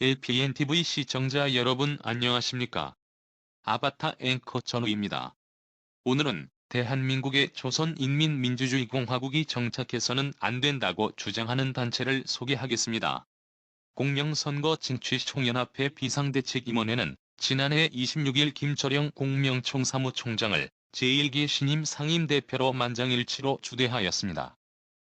LPNTV 시청자 여러분 안녕하십니까? 아바타 앵커 전우입니다. 오늘은 대한민국의 조선인민민주주의공화국이 정착해서는 안 된다고 주장하는 단체를 소개하겠습니다. 공명선거 징취총연합회 비상대책임원회는 지난해 26일 김철영 공명총 사무총장을 제1기 신임 상임대표로 만장일치로 주대하였습니다.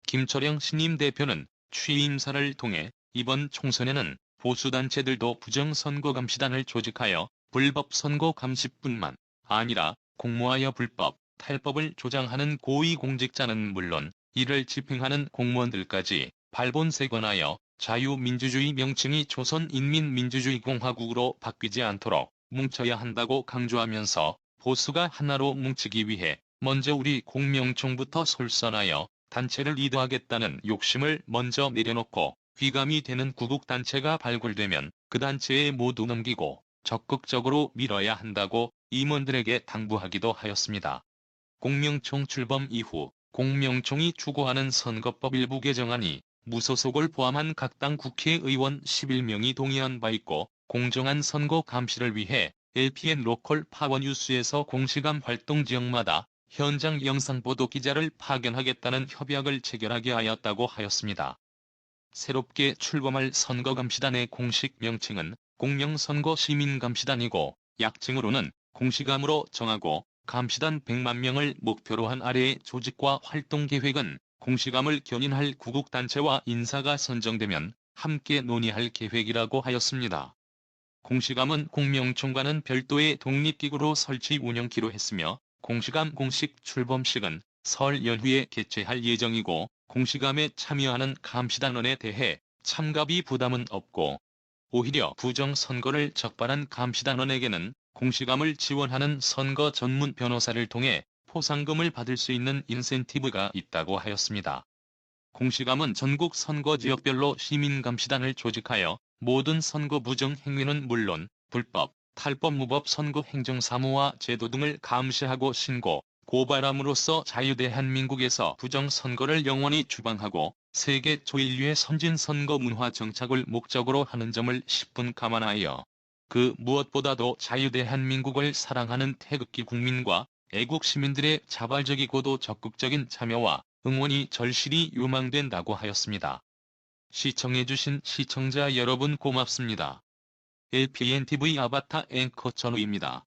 김철영 신임 대표는 취임사를 통해 이번 총선에는 보수단체들도 부정선거감시단을 조직하여 불법 선거 감시뿐만 아니라 공모하여 불법, 탈법을 조장하는 고위공직자는 물론 이를 집행하는 공무원들까지 발본색원하여 자유민주주의 명칭이 조선인민민주주의공화국으로 바뀌지 않도록 뭉쳐야 한다고 강조하면서 보수가 하나로 뭉치기 위해 먼저 우리 공명총부터 솔선하여 단체를 리드하겠다는 욕심을 먼저 내려놓고 귀감이 되는 구국단체가 발굴되면 그 단체에 모두 넘기고 적극적으로 밀어야 한다고 임원들에게 당부하기도 하였습니다. 공명총 출범 이후 공명총이 추구하는 선거법 일부 개정안이 무소속을 포함한 각 당 국회의원 11명이 동의한 바 있고 공정한 선거 감시를 위해 LPN 로컬 파워뉴스에서 공시감 활동 지역마다 현장 영상 보도 기자를 파견하겠다는 협약을 체결하게 하였다고 하였습니다. 새롭게 출범할 선거감시단의 공식 명칭은 공명선거시민감시단이고 약칭으로는 공시감으로 정하고 감시단 100만 명을 목표로 한 아래의 조직과 활동 계획은 공시감을 견인할 구국단체와 인사가 선정되면 함께 논의할 계획이라고 하였습니다. 공시감은 공명총과는 별도의 독립기구로 설치 운영키로 했으며 공시감 공식 출범식은 설 연휴에 개최할 예정이고 공시감에 참여하는 감시단원에 대해 참가비 부담은 없고 오히려 부정선거를 적발한 감시단원에게는 공시감을 지원하는 선거 전문 변호사를 통해 포상금을 받을 수 있는 인센티브가 있다고 하였습니다. 공시감은 전국 선거 지역별로 시민감시단을 조직하여 모든 선거 부정 행위는 물론 불법, 탈법 무법 선거 행정사무와 제도 등을 감시하고 신고, 고발함으로써 자유대한민국에서 부정선거를 영원히 주방하고 세계 초인류의 선진 선거 문화 정착을 목적으로 하는 점을 10분 감안하여 그 무엇보다도 자유대한민국을 사랑하는 태극기 국민과 애국 시민들의 자발적이고도 적극적인 참여와 응원이 절실히 요망된다고 하였습니다. 시청해주신 시청자 여러분 고맙습니다. LPNTV 아바타 앵커 전우입니다.